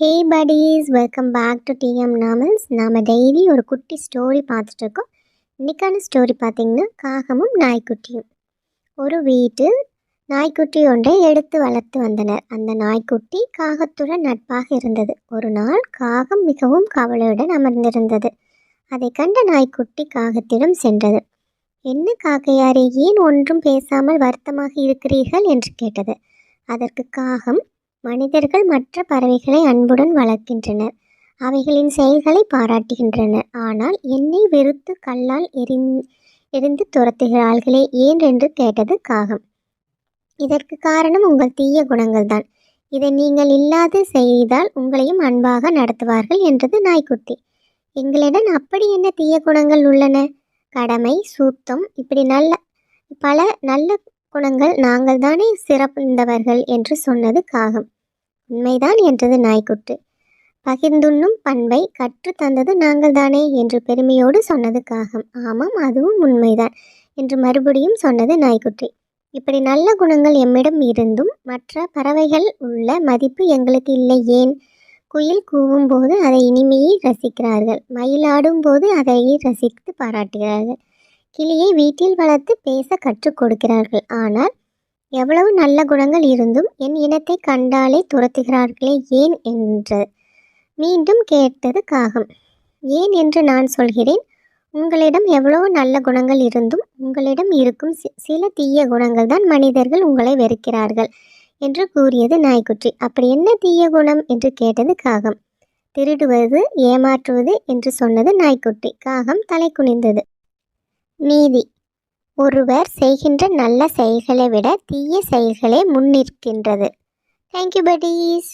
Hey buddies welcome back to DM novels நாம் daily ஒரு குட்டி ஸ்டோரி பார்த்துட்ருக்கோம் இன்றைக்கான ஸ்டோரி பார்த்திங்கன்னா காகமும் நாய்க்குட்டியும். ஒரு வீட்டில் நாய்க்குட்டி ஒன்றை எடுத்து வளர்த்து வந்தனர். அந்த நாய்க்குட்டி காகத்துடன் நட்பாக இருந்தது. ஒரு நாள் காகம் மிகவும் கவலையுடன் அமர்ந்திருந்தது. அதை கண்ட நாய்க்குட்டி காகத்திடம் சென்றது. என்ன காக்கையாரே ஏன் ஒன்றும் பேசாமல் வருத்தமாக இருக்கிறீர்கள்? என்று கேட்டது. அதற்கு காகம் மனிதர்கள் மற்ற பறவைகளை அன்புடன் வளர்க்கின்றனர். அவைகளின் செயல்களை பாராட்டுகின்றனர். ஆனால் என்னை வெறுத்து கல்லால் எரிந் எரிந்து துரத்துகிறார்களே ஏன் என்று கேட்டது காகம் இதற்கு காரணம் உங்கள் தீய குணங்கள் தான் இதை நீங்கள் இல்லாது செய்தால் உங்களையும் அன்பாக நடத்துவார்கள் என்றது நாய்க்குட்டி. எங்களிடம் அப்படி என்ன தீய குணங்கள் உள்ளன? கடமை சூத்தம் இப்படி நல்ல பல நல்ல குணங்கள் நாங்கள் தானே சிறந்தவர்கள் என்று சொன்னது காகம் உண்மைதான் என்றது நாய்க்குட்டு. பகிர்ந்துண்ணும் பண்பை கற்று தந்தது நாங்கள் தானே என்று பெருமையோடு சொன்னது காகம். ஆமாம் அதுவும் உண்மைதான் என்று மறுபடியும் சொன்னது நாய்க்குட்டி. இப்படி நல்ல குணங்கள் எம்மிடம் இருந்தும் மற்ற பறவைகள் உள்ள மதிப்பு எங்களுக்கு இல்லை ஏன்? குயில் கூவும் போது அதை இனிமையை ரசிக்கிறார்கள். மயிலாடும் போது அதை ரசித்து பாராட்டுகிறார்கள். கிளியை வீட்டில் வளர்த்து பேச கற்றுக் கொடுக்கிறார்கள். ஆனால் எவ்வளவு நல்ல குணங்கள் இருந்தும் என் இனத்தை கண்டாலே துரத்துகிறார்களே ஏன் என்று. மீண்டும் கேட்டது காகம். ஏன் என்று நான் சொல்கிறேன். உங்களிடம் எவ்வளவு நல்ல குணங்கள் இருந்தும் உங்களிடம் இருக்கும் சில தீய குணங்கள் தான் மனிதர்கள் உங்களை வெறுக்கிறார்கள் என்று கூறியது நாய்க்குட்டி. அப்படி என்ன தீய குணம் என்று கேட்டது காகம். திருடுவது ஏமாற்றுவது என்று சொன்னது நாய்க்குட்டி. காகம் தலை குனிந்தது. நீதி ஒருவர் செய்கின்ற நல்ல செயல்களை விட தீய செயல்களே முன்னிற்கின்றது. தேங்க்யூ படீஸ்